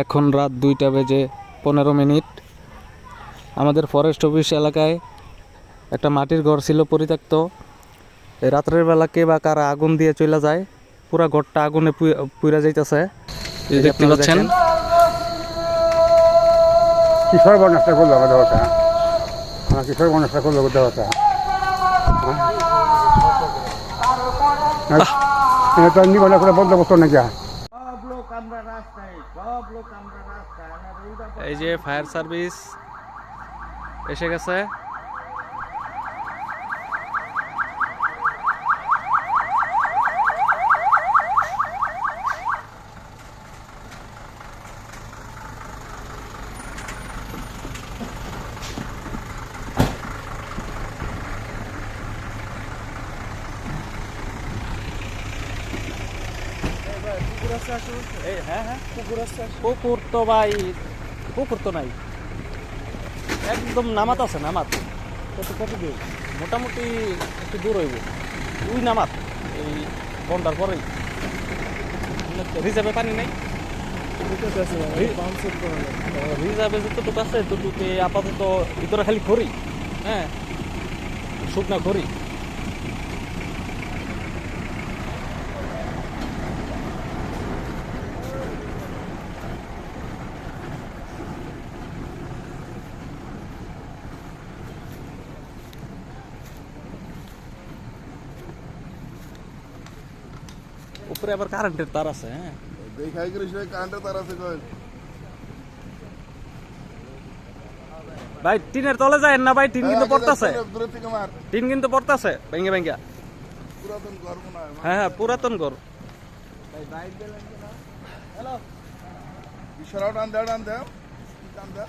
এখন রাত দুইটা বেজে পনেরো মিনিট। আমাদের ফরেস্ট অফিস এলাকায় একটা মাটির ঘর ছিল পরিত্যক্ত। রাত্রের বেলা কে বা কারা আগুন দিয়ে চলে যায় পুরা ঘরটা আগুনে পুরা যাইতেছে। এই যে দেখতে পাচ্ছেন। করল আমাদের করল ওদের এটা তো করে বন্ধ করতো নাকি? এই যে ফায়ার সার্ভিস এসে গেছে। হ্যাঁ হ্যাঁ। পুকুর তো ভাই। পুকুর তো নাই। একদম নামাত আছে, নামাত। কত কত দূর মোটামুটি একটু দূর হইব। ওই নামাত এই বন্ডার পরেই। রিজার্ভে পানি নাই? রিজার্ভে যতটুকু আছে ততটুকু আপাতত ভিতরে খালি খড়ি হ্যাঁ? শুকনা খড়ি। উপরে আবার কারেন্টের তার আছে হ্যাঁ? দেখাই করিস রে কারেন্টের তার আছে কই? ভাই টিনের তলে যায় না ভাই টিন কিন্তু পড়তাছে। টিন কিন্তু পড়তাছে ভেঙ্গে ভেঙ্গে পুরাতন ঘর মনে হয় হ্যাঁ হ্যাঁ পুরাতন ঘর। ইশারাও টান দেও টান দেও টান দেও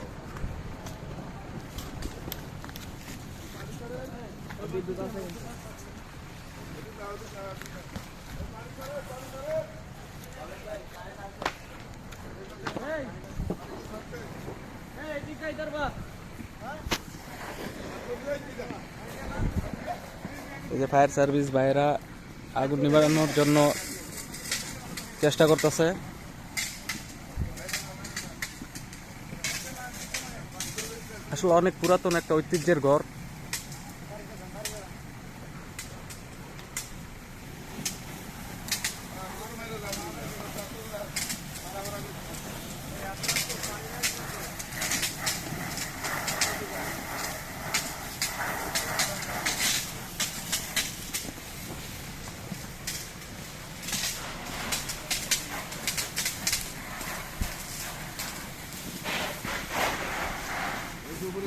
এই যে ফায়ার সার্ভিস ভাইরা আগুন নিবারণের জন্য চেষ্টা করতেছে। আসলে অনেক পুরাতন একটা ঐতিহ্যের ঘর।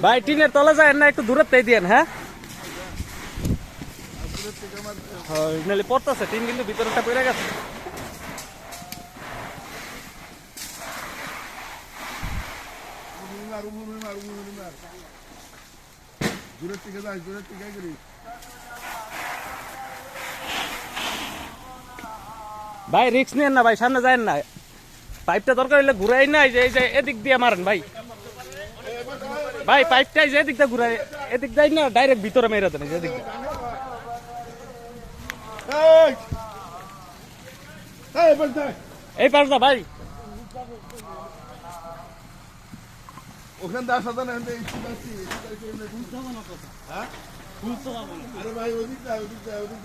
ভাই, টিনের তলে যায় না, একটু দূরে তাই দিয়েন হ্যাঁ? নাহলে পড়তেছে, টিন কিন্তু ভিতরটা পড়ে গেছে। দূরের দূরের ভাই রিক্স নেন না, ভাই, সামনে যায় না। পাইপটা দরকার হলে ঘুরাই না এই যে, এদিক দিয়ে মারেন, ভাই। ভাই পাইপটা এই যে দিয়ে ঘুরাই এদিক যাই না ডাইরেক্ট ভিতরে মেরে দেন যে এদিক এই এই এই পাশটা ভাই। ওখান আসা না আসছি হ্যাঁ? আরে ভাই ওদিক ওদিক ওদিক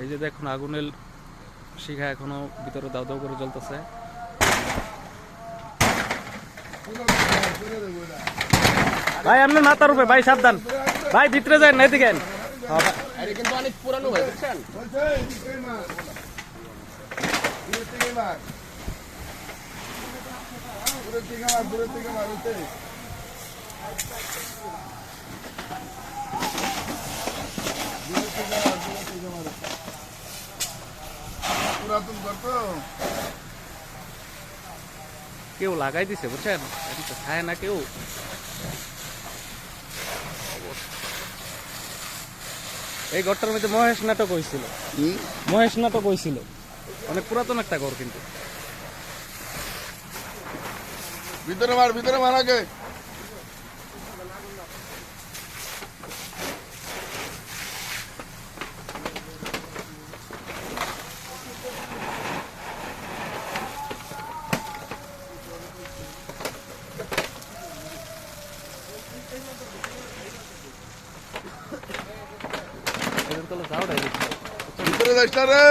এই যে দেখুন আগুনের শিখা এখনও ভিতরে দাও দাও করে জ্বলতেছে। ভাই আপনি মাথার উপরে ভাই সাবধান। ভাই ভিতরে যায় না এদিকে পুরাতন ঘর তো কেউ লাগাই দিছে বুঝছেন? এটা তো খায় না কেউ। এই ঘরটার মধ্যে মহেশ নাটক হয়েছিল মহেশ নাটক হয়েছিল অনেক পুরাতন একটা ঘর কিন্তু। ভিতরে মার ভিতরে মার আগে। যাস না রে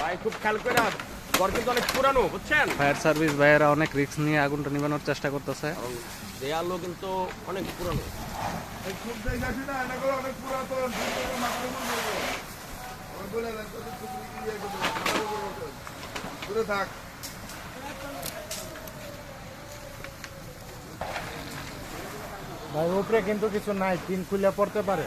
ভাই খুব খেয়াল করে রাখ। ঘর কিন্তু অনেক পুরানো বুঝছেন? ফায়ার সার্ভিস ভাইয়েরা অনেক রিস্ক নিয়ে আগুনটা নিবানোর চেষ্টা করতেছে। দেয়ালও অনেক পুরানো। থাক। ভাই উপরে কিন্তু কিছু নাই তিন খুলে পড়তে পারে।